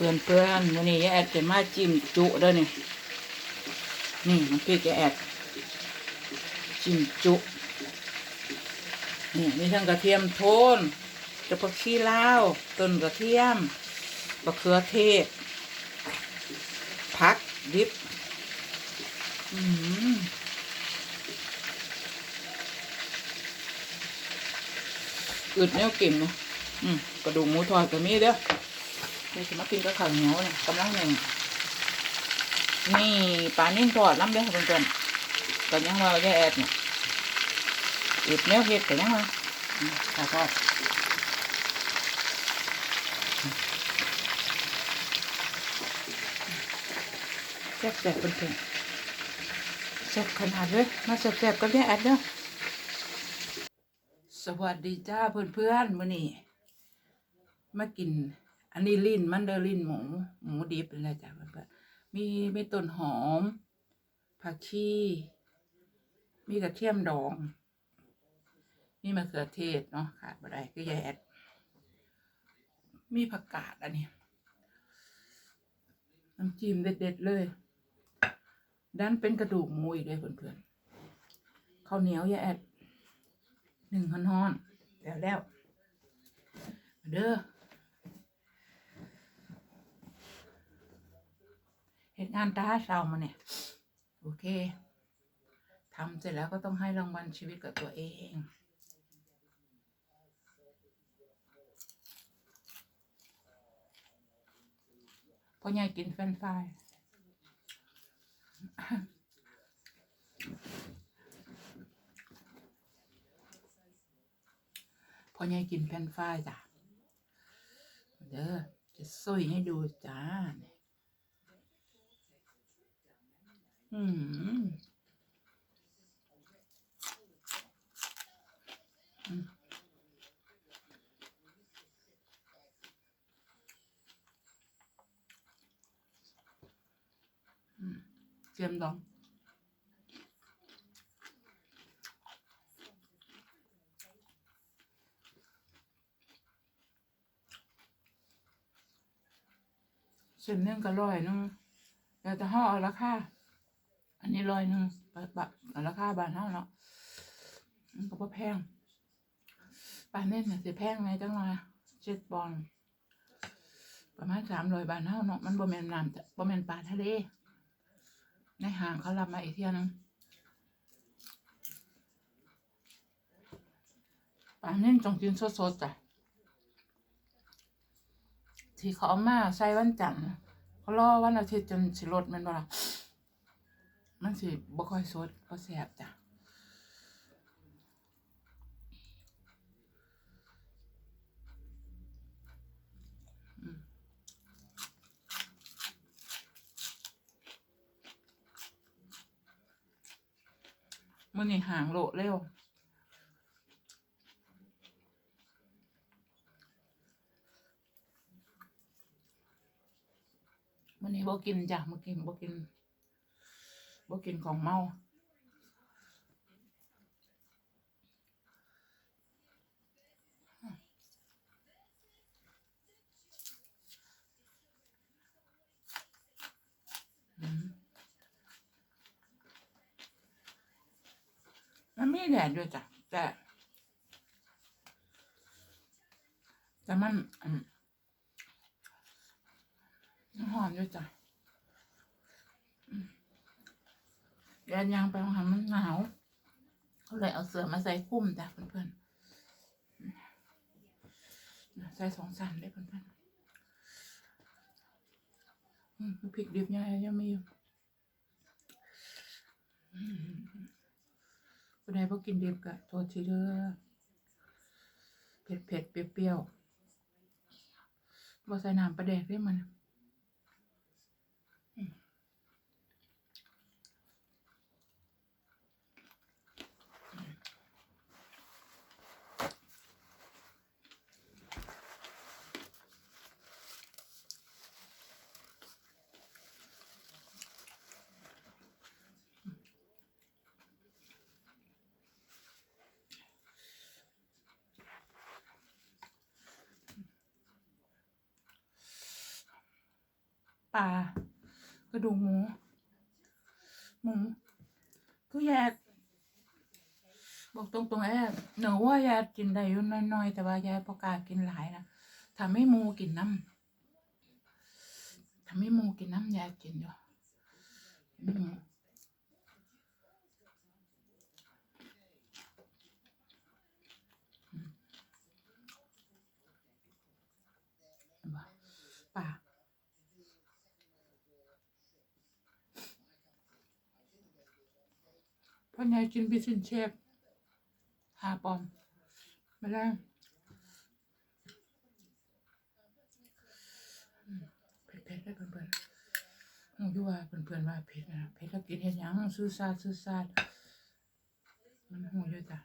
เปื่อนเปื่อนวันนี้ยายแอดจะมาจิ้มจุเด้อนี่นี่มันพริกยายแอดจิ้มจุนี่มีทั้งกระเทียมโทนจะผักชีลาวต้นกระเทียมมะเขือเทศผักดิบอืมอึดแนวกินนะอืมกระดูกหมูทอดก็มีเด้อ นี่จะมากินกับข้าวเหนียวเนี่ยกำลังหนึ่งนี่ปลานิ่มทอดน้ำเด้อค่ะเพื่อนๆกันยังว่าแย่แอดเนี่ยอีกแนวเห็ดกันยังว่าอืมปลาทอดแซ่บๆเพื่อนๆแซ่บขนาดเลยมาแซ่บๆกันแย่แอดเด้อสวัสดีจ้าเพื่อนๆมื้อนี้มากิน อันนี้ลิ้นมันเดอลิ้นหมู หมูดิบเป็นไรจ้ะเพื่อนๆมีมีต้นหอม ผักชีมีกระเทียมดอง มีมะเขือเทศเนาะขาดบ่ได้ก็ยายแอด มีผักกาดอันนี้น้ำจิ้มเด็ดๆเลยด้านเป็นกระดูกมูอีกเลยเพื่อนๆข้าวเหนียวยายแอดหนึ่งฮ้อนๆแล้วแล้วเด้อ เหตุงานตาเช้ามาเนี่ย โอเคทำเสร็จแล้วก็ต้องให้รางวัลชีวิตกับตัวเองพ่อใหญ่กินเฟรนช์ฟรายพ่อใหญ่กินเฟรนช์ฟรายจ้ะ เด้อจะซุยให้ดูจ้าเนี่ย อืมอืมอืมเจียมดองเส้นเนื่องก็ร้อยนึงแล้วแต่ห่อเอาราคาอั นนี้ร้อยหนึ่งบาทบราคาบาทเท่าเนาะมันก็บ่แพงปลาเน่นสิแพงไงจังว่าเจ็ดบอลประมาณสามร้อยบาทเท่าเนาะมันบ่แมนน้ำบ่แมนปลาทะเล ในห้างเขารับมาอีกเที่ยนึงปลาเน่นต้องกินสดๆจ้ะที่เขาเอามาใส่วันจันทร์เขารอวันอาทิตย์จนสิลดมันบ่ล่ะ มันสิบ่ค่อยสดบ่แซ่บจ้ะมมื้อนี้ห่างโลเร็วมื้อนี้บ่กินจ้ะมื้อกินบ่กิน บ่กินของเมาอมันมีแดดด้วยจ้ะแต่แต่มันหอมด้วยจ้ะอืม แดดยางไปของมันมันหนาวก็เลยเอาเสื้อมาใส่คุ้มจ้ะเพื่อนๆใส่สองสันเลยเพื่อนๆอืมพริกดิบยังยังมีอยู่ผู้ใดบ่กินดิบก็โทษทีเด้อเผ็ดเผ็ดๆเปรี้ยวๆบ่ใส่น้ำปลาแดกได้มัน ลากระดูกหมู หมูคือแยกบอกตรงๆแอบหนูว่ายากินได้ยุ่นน้อยๆ แต่ว่ายายประกากินหลายนะทำให้หมูกินน้ำทำให้หมูกินน้ำยายกินอยู่มูเห็นปะป่า พ่อยายกินบิสินเชฟหาปอมมาแล้วเผ็ดๆได้เพื่อนๆหูอยู่ว่าเพื่อนๆว่าเผ็ดนะเผ็ดแล้วกินเห็นยังซื้อซาดซื้อซาดมันหูอยู่จ้ะ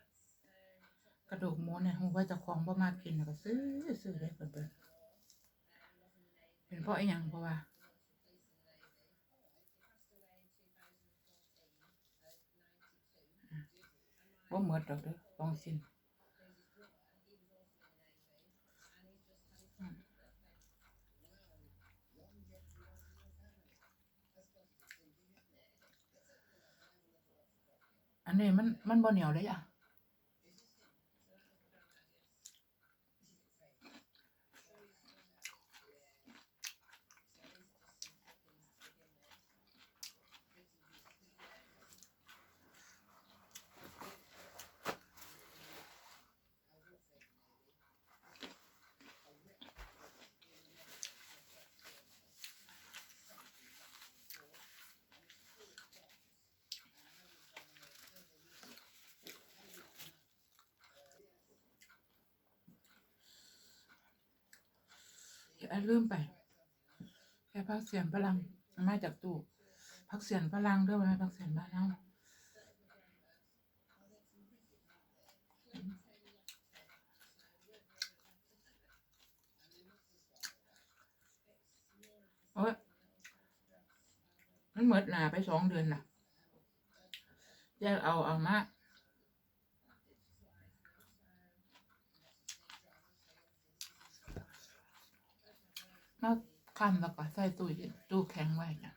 กระดูกหมูเนี่ยหูว่าจะคลองบ่มากกินแล้วก็ซื้อซื้อได้เพื่อนๆเป็นเพราะไอ้หยังเพราะว่า ว่าเหมือดดอกเด้อลองสินอันนี้มันมันบ่เหนียวเลยอะ อย่าลืมไป แค่พักเสียงพลังมาจากตู้พักเสียงพลังด้วยไหมพักเสียงบ้านเฮาโอ้ยมันเหมือนหนาไปสองเดือนน่ะแยกเอาเอามา แล้วคันแล้วก็ใส่ตู้เย็นตู้แข็งไว้จ้ะ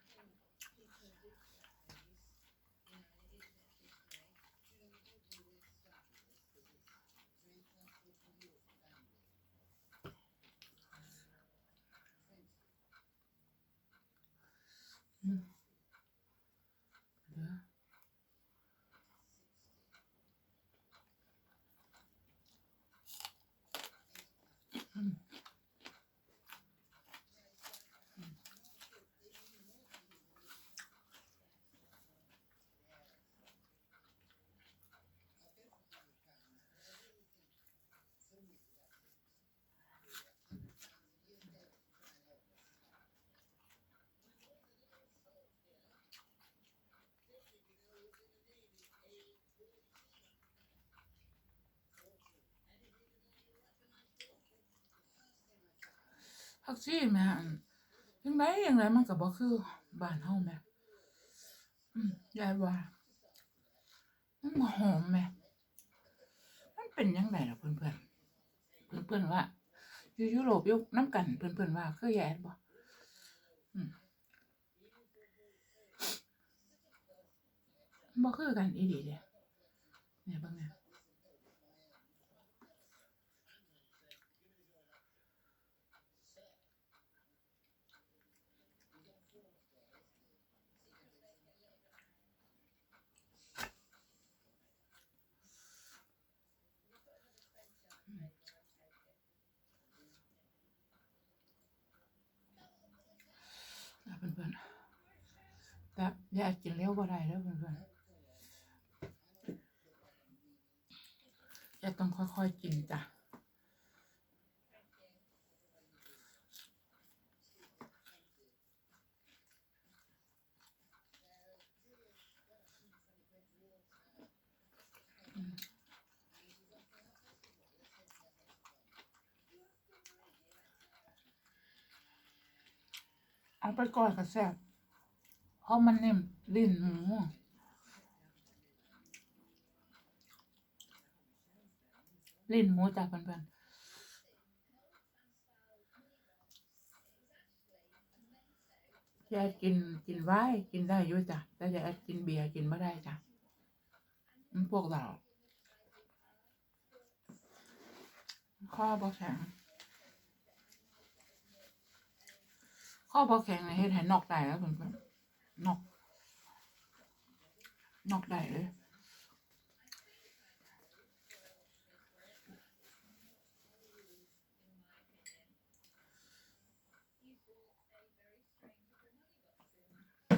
ผักชีแม่ยังไงยังไงมันก็บ่คือบ้านเฮาแม่ยายว่ามันหอมแม่มันเป็นยังไงล่ะเพื่อนๆเพื่อนๆว่าอยู่ยุโรปยู่น้ำกันเพื่อนๆว่าคือยายบ่อืมบ่คือกันอีหลีเด้เนี่ยบิ่งเนี่ย นะเพื่อน ๆแยากกินเลี้ยวบ่ได้แล้วเพื่อนๆอยาต้องค่อยๆกินจ้ะเอาไปก่อนก็แซ่บ เพราะมันนิ่มลิ้นหมูลิ้นหมูจ้ะเพื่อนๆยายกินกินไว้กินได้อยู่จ้ะแต่ยายกินเบียร์กินไม่ได้จ้ะมันพวกเราข้อบอแข็งข้อบอแข็งในเฮ็ดให้นอกได้แล้วเพื่อนๆ นอก นอกได้เลย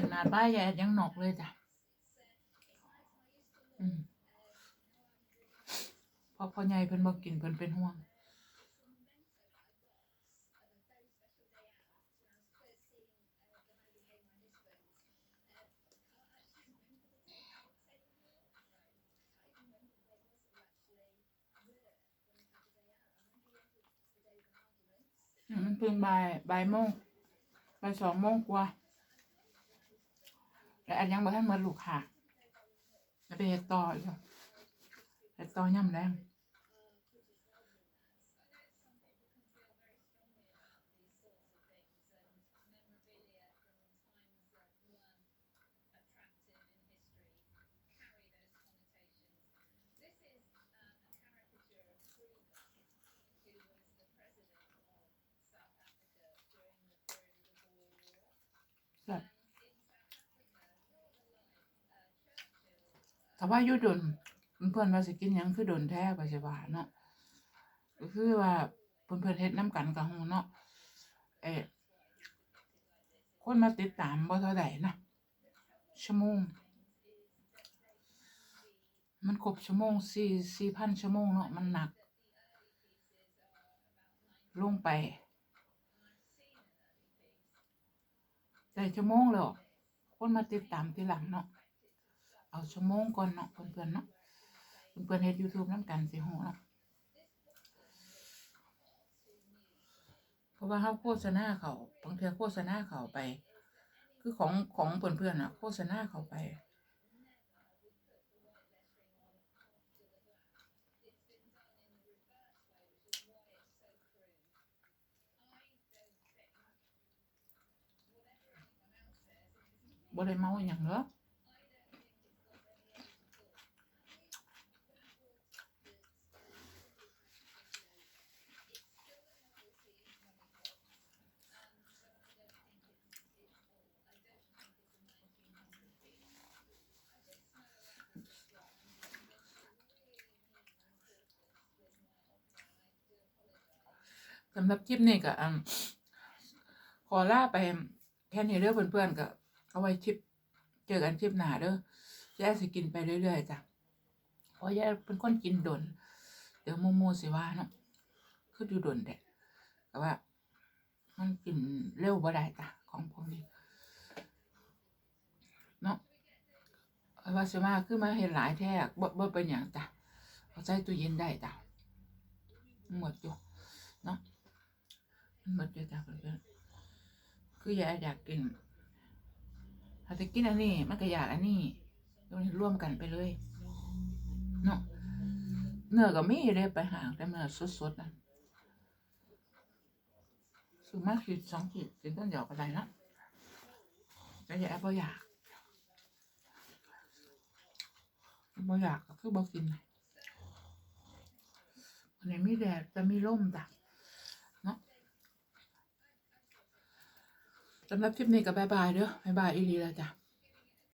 ขนาดบ้านยายยังนอกเลยจ้ะอืมพอพ่อใหญ่เพิ่นบ่กินเพิ่นเป็นห่วง มันเพิ่งบ่ายบ่ายโมงบ่ายสองโมงกว่าแต่อันยังบ่ทันหมาลูกค่ะจะไปเฮ็ดต่ออีกอะเฮ็ดต่อย่ำแรง ถ้าว่ายู่ดนเพื่อนว่าสิกินยังคือดนแท้ก็สิว่าเนาะคือว่าเพิ่อนเพิ่อนเฮ็ดน้ำกันกับฮู้เนาะเอ๊คนมาติดตามบ่เท่าใดนะชั่วโมง มันครบชั่วโมงสี่สี่พันชั่วโมงเนาะมันหนัก ลงไปได้ชั่วโมงแล้วคนมาติดตามทีหลังเนาะ เอาชั่วโมงก่อนเนาะเพื่อนๆเนาะเพื่อนๆเฮ็ดยูทูบน้ำกันสิโหเนาะเพราะว่าเขาโฆษณาเขาบางเทือโฆษณาเขาไป คือของของเพื่อนๆอะโฆษณาเขาไปบ่ได้เมาอย่างเนาะ สำหรับคลิปนี้ก็ขอลาไปแค่นี้เด้อเพื่อนๆก็เอาไว้คลิป เจอกันคลิปหน้าเด้อยายสิกินไปเรื่อยๆจ้ะเพราะยาเป็นคนกินดน เดี๋ยวโมโมสิว่าเนาะคือดูดนแต่แต่ว่า มันกินเร็วบ่ได้จ้ะของพวกนี้เนาะว่าสิว่าคือมาเห็นหลายแท้บ่บ่เป็นอย่างจ้ะเอาใส่ตู้เย็นได้จ้ะหมดอยู่เนาะ มันหมดอยู่จ้ะเพื่อนๆคือยายอยากกินถ้าจะกินอันนี้มันก็อยากอันนี้ตรงนี้ร่วมกันไปเลยเนาะเนื้อก็มีเลยไปหางแต่เนื้อสดๆนะสูมากขีดสองขีดกินต้นเดียวก็ได้นะแต่อยาแอบบ่อยากบ่อยากก็คือบ่กินวันนี้มีแดดจะมีร่มจ้ะเนาะ สำหรับคลิปนี้ก็บายบายเด้อบายบายอีหลีแล้วจ้ะ